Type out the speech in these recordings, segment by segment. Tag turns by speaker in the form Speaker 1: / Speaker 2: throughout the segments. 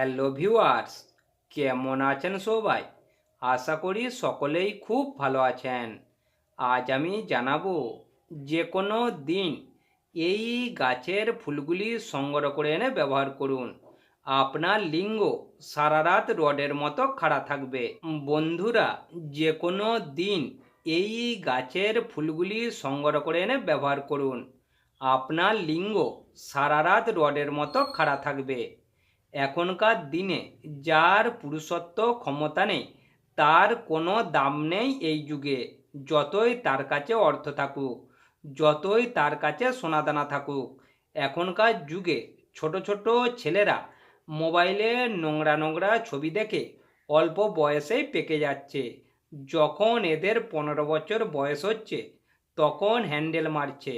Speaker 1: Hello viewers কেমন আছেন সবাই? আশা করি সকলেই খুব ভালো আছেন। আজ আমি জানাব যে কোনো দিন এই গাছের ফুলগুলি সংগ্রহ করে এনে ব্যবহার করুন। আপনার লিঙ্গ সারা রাত রডের মতো খাড়া থাকবে। বন্ধুরা যে কোনো দিন এই গাছের ফুলগুলি সংগ্রহ করে এনে ব্যবহার করুন। আপনার লিঙ্গ সারা রাত রডের মতো খাড়া থাকবে। এখনকার দিনে যার পুরুষত্ব ক্ষমতা নেই, তার কোনো দাম নেই এই যুগে। যতই তার কাছে অর্থ থাকুক, যতই তার কাছে সোনাদানা থাকুক, এখনকার যুগে ছোট ছোট ছেলেরা মোবাইলে নোংরা নোংরা ছবি দেখে অল্প বয়সেই পেকে যাচ্ছে। যখন এদের পনেরো বছর বয়স হচ্ছে, তখন হ্যান্ডেল মারছে।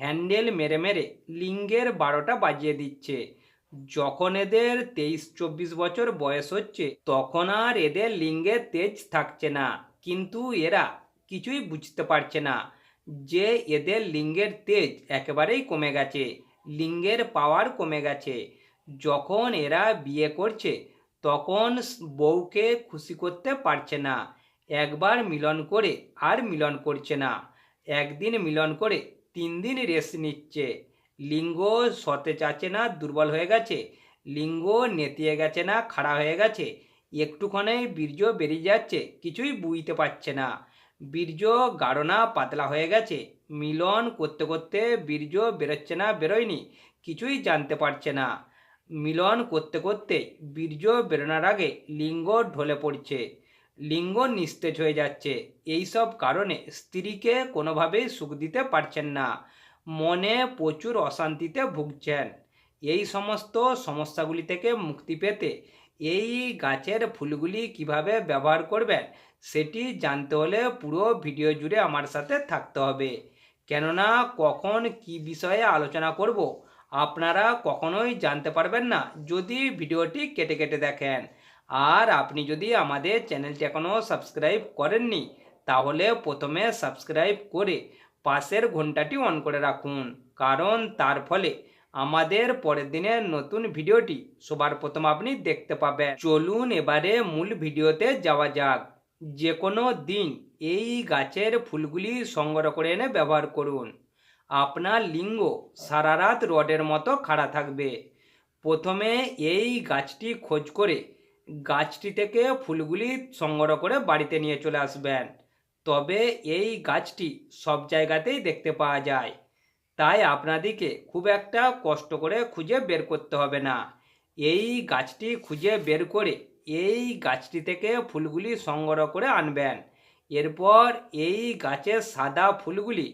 Speaker 1: হ্যান্ডেল মেরে মেরে লিঙ্গের বারোটা বাজিয়ে দিচ্ছে। যখন এদের তেইশ চব্বিশ বছর বয়স হচ্ছে, তখন আর এদের লিঙ্গে তেজ থাকছে না। কিন্তু এরা কিছুই বুঝতে পারছে না যে এদের লিঙ্গের তেজ একেবারেই কমে গেছে, লিঙ্গের পাওয়ার কমে গেছে। যখন এরা বিয়ে করছে, তখন বউকে খুশি করতে পারছে না। একবার মিলন করে আর মিলন করছে না। একদিন মিলন করে তিন দিন রেস্ট নিচ্ছে। লিঙ্গ সতে চাচ্ছে না, দুর্বল হয়ে গেছে। লিঙ্গ নেতিয়ে গেছে না, খাড়া হয়ে গেছে। একটুখানে বীর্য বেরিয়ে যাচ্ছে, কিছুই বুঝতে পারছে না। বীর্য গাঢ় না, পাতলা হয়ে গেছে। মিলন করতে করতে বীর্য বেরোচ্ছে না, বেরোয়নি, কিছুই জানতে পারছে না। মিলন করতে করতে বীর্য বেরোনোর আগে লিঙ্গ ঢলে পড়ছে। লিঙ্গ নিস্তেজ হয়ে যাচ্ছে। এই সব কারণে স্ত্রীকে কোনোভাবেই সুখ দিতে পারছেন না। মনে প্রচুর অশান্তিতে ভুগছেন। এই সমস্ত সমস্যাগুলি থেকে মুক্তি পেতে এই গাছের ফুলগুলি কীভাবে ব্যবহার করবেন, সেটি জানতে হলে পুরো ভিডিও জুড়ে আমার সাথে থাকতে হবে। কেননা কখন কি বিষয়ে আলোচনা করব, আপনারা কখনোই জানতে পারবেন না যদি ভিডিওটি কেটে কেটে দেখেন। আর আপনি যদি আমাদের চ্যানেলটি এখনও সাবস্ক্রাইব করেননি, তাহলে প্রথমে সাবস্ক্রাইব করে পাশের ঘন্টাটি অন করে রাখুন। কারণ তার ফলে আমাদের পরের দিনের নতুন ভিডিওটি সবার প্রথম আপনি দেখতে পাবেন। চলুন এবারে মূল ভিডিওতে যাওয়া যাক। যে কোনো দিন এই গাছের ফুলগুলি সংগ্রহ করে এনে ব্যবহার করুন। আপনার লিঙ্গ সারা রাত রডের মতো খাড়া থাকবে। প্রথমে এই গাছটি খোঁজ করে গাছটি থেকে ফুলগুলি সংগ্রহ করে বাড়িতে নিয়ে চলে আসবেন। তবে এই গাছটি সব জায়গাতেই দেখতে পাওয়া যায়। তাই আপনাদেরকে খুব একটা কষ্ট করে খুঁজে বের করতে হবে না। এই গাছটি খুঁজে বের করে এই গাছটি থেকে ফুলগুলি সংগ্রহ করে আনবেন। এরপর এই গাছের সাদা ফুলগুলি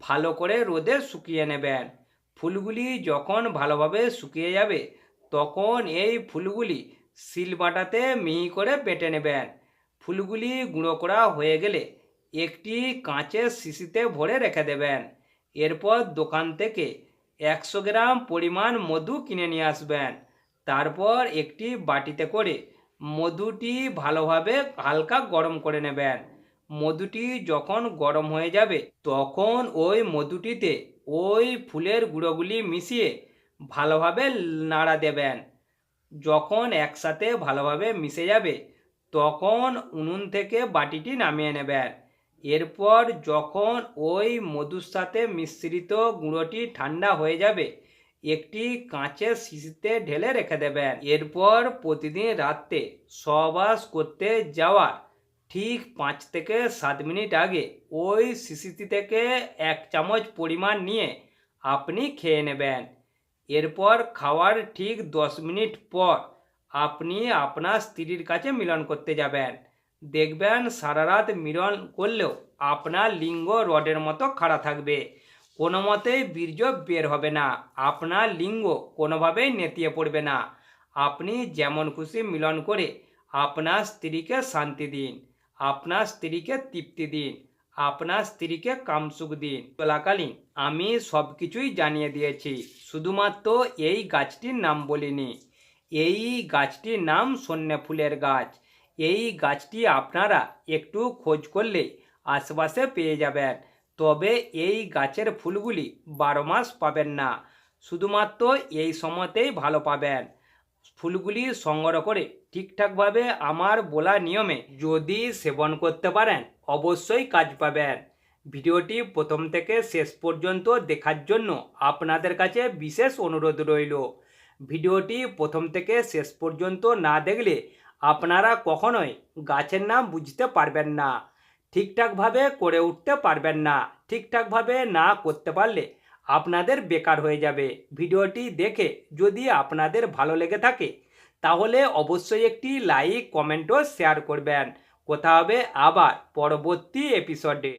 Speaker 1: ভালো করে রোদে শুকিয়ে নেবেন। ফুলগুলি যখন ভালোভাবে শুকিয়ে যাবে, তখন এই ফুলগুলি শিলবাটাতে মিহি করে বেটে নেবেন। ফুলগুলি গুঁড়ো করা হয়ে গেলে একটি কাঁচের শিশিতে ভরে রেখে দেবেন। এরপর দোকান থেকে একশো গ্রাম পরিমাণ মধু কিনে নিয়ে আসবেন। তারপর একটি বাটিতে করে মধুটি ভালোভাবে হালকা গরম করে নেবেন। মধুটি যখন গরম হয়ে যাবে, তখন ওই মধুটিতে ওই ফুলের গুঁড়োগুলি মিশিয়ে ভালোভাবে নাড়া দেবেন। যখন একসাথে ভালোভাবে মিশে যাবে, তখন উনুন থেকে বাটিটি নামিয়ে নেবেন। এরপর যখন ওই মধুর সাথে মিশ্রিত গুঁড়োটি ঠান্ডা হয়ে যাবে, একটি কাঁচের শিশিতে ঢেলে রেখে দেবেন। এরপর প্রতিদিন রাত্রে সবাস করতে যাওয়ার ঠিক পাঁচ থেকে সাত মিনিট আগে ওই শিশিটি থেকে এক চামচ পরিমাণ নিয়ে আপনি খেয়ে নেবেন। এরপর খাওয়ার ঠিক দশ মিনিট পর আপনি আপনার স্ত্রীর কাছে মিলন করতে যাবেন। দেখবেন সারা রাত মিলন করলেও আপনার লিঙ্গ রডের মতো খাড়া থাকবে। কোনো মতেই বীর্য বের হবে না। আপনার লিঙ্গ কোনোভাবেই নেতিয়ে পড়বে না। আপনি যেমন খুশি মিলন করে আপনার স্ত্রীকে শান্তি দিন, আপনার স্ত্রীকে তৃপ্তি দিন, আপনার স্ত্রীকে কামসুখ দিন। চলাকালীন আমি সব কিছুই জানিয়ে দিয়েছি। শুধুমাত্র এই গাছটির নাম বলিনি। এই গাছটির নাম সন্ধ্যে ফুলের গাছ। এই গাছটি আপনারা একটু খোঁজ করলে আশেপাশে পেয়ে যাবেন। তবে এই গাছের ফুলগুলি বারো মাস পাবেন না। শুধুমাত্র এই সময়তেই ভালো পাবেন। ফুলগুলি সংগ্রহ করে ঠিকঠাকভাবে আমার বলা নিয়মে যদি সেবন করতে পারেন, অবশ্যই কাজ পাবেন। ভিডিওটি প্রথম থেকে শেষ পর্যন্ত দেখার জন্য আপনাদের কাছে বিশেষ অনুরোধ রইল। ভিডিওটি প্রথম থেকে শেষ পর্যন্ত না দেখলে আপনারা কখনোই গাছের নাম বুঝতে পারবেন না। ঠিকঠাকভাবে করে উঠতে পারবেন না। ঠিকঠাকভাবে না করতে পারলে আপনাদের বেকার হয়ে যাবে। ভিডিওটি দেখে যদি আপনাদের ভালো লেগে থাকে, তাহলে অবশ্যই একটি লাইক কমেন্টও শেয়ার করবেন। কথা হবে আবার পরবর্তী এপিসোডে